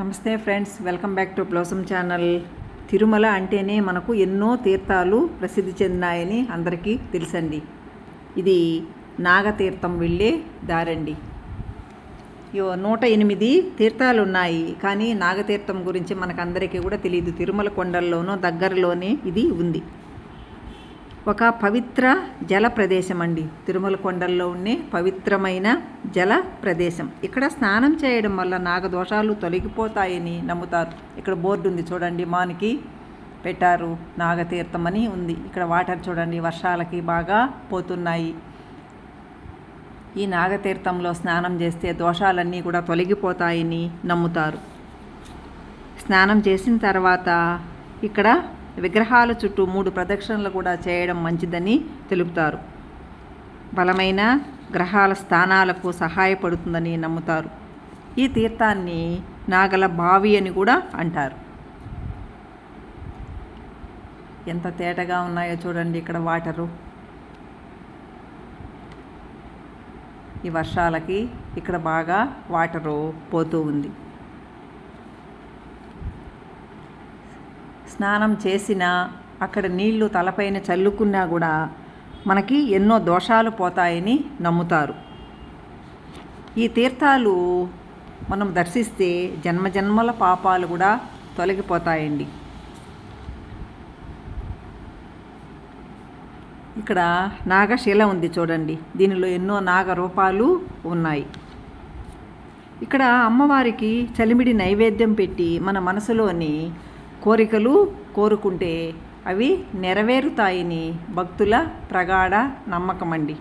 నమస్తే friends welcome back to blossom channel. Tirumala అంటేనే మనకు ఎన్నో తీర్థాలు ప్రసిద్ధి చెందినాయని అందరికీ తెలుసండి. ఇది నాగతీర్థం వెళ్ళే దారండి. యో నూట ఎనిమిది తీర్థాలు ఉన్నాయి. కానీ నాగతీర్థం గురించి మనకందరికీ కూడా తెలియదు తిరుమల కొండల్లోనూ దగ్గరలోనే ఇది ఉంది. ఒక పవిత్ర జల ప్రదేశం అండి తిరుమల కొండల్లో ఉండే పవిత్రమైన జల ప్రదేశం. ఇక్కడ స్నానం చేయడం వల్ల నాగదోషాలు తొలగిపోతాయని నమ్ముతారు. ఇక్కడ బోర్డు ఉంది చూడండి మానికి పెట్టారు నాగతీర్థం అని ఉంది. ఇక్కడ వాటర్ చూడండి వర్షాలకి బాగా పోతున్నాయి. ఈ నాగతీర్థంలో స్నానం చేస్తే దోషాలన్నీ కూడా తొలగిపోతాయని నమ్ముతారు. స్నానం చేసిన తర్వాత ఇక్కడ విగ్రహాల చుట్టూ మూడు ప్రదక్షిణలు కూడా చేయడం మంచిదని తెలుపుతారు. బలమైన గ్రహాల స్థానాలకు సహాయపడుతుందని నమ్ముతారు. ఈ తీర్థాన్ని నాగల బావి అని కూడా అంటారు. ఎంత తేటగా ఉన్నాయో చూడండి ఇక్కడ వాటరు. ఈ వర్షాలకి ఇక్కడ బాగా వాటరు పోతూ ఉంది. స్నానం చేసినా అక్కడ నీళ్ళు తలపైన చల్లుకున్నా కూడా మనకి ఎన్నో దోషాలు పోతాయని నమ్ముతారు. ఈ తీర్థాలు మనం దర్శిస్తే జన్మజన్మల పాపాలు కూడా తొలగిపోతాయండి. ఇక్కడ నాగశిల ఉంది చూడండి. దీనిలో ఎన్నో నాగ రూపాలు ఉన్నాయి. ఇక్కడ అమ్మవారికి చలిమిడి నైవేద్యం పెట్టి మన మనసులోని కోరికలు కోరుకుంటే అవి నెరవేరుతాయని భక్తుల ప్రగాఢ నమ్మకం అండి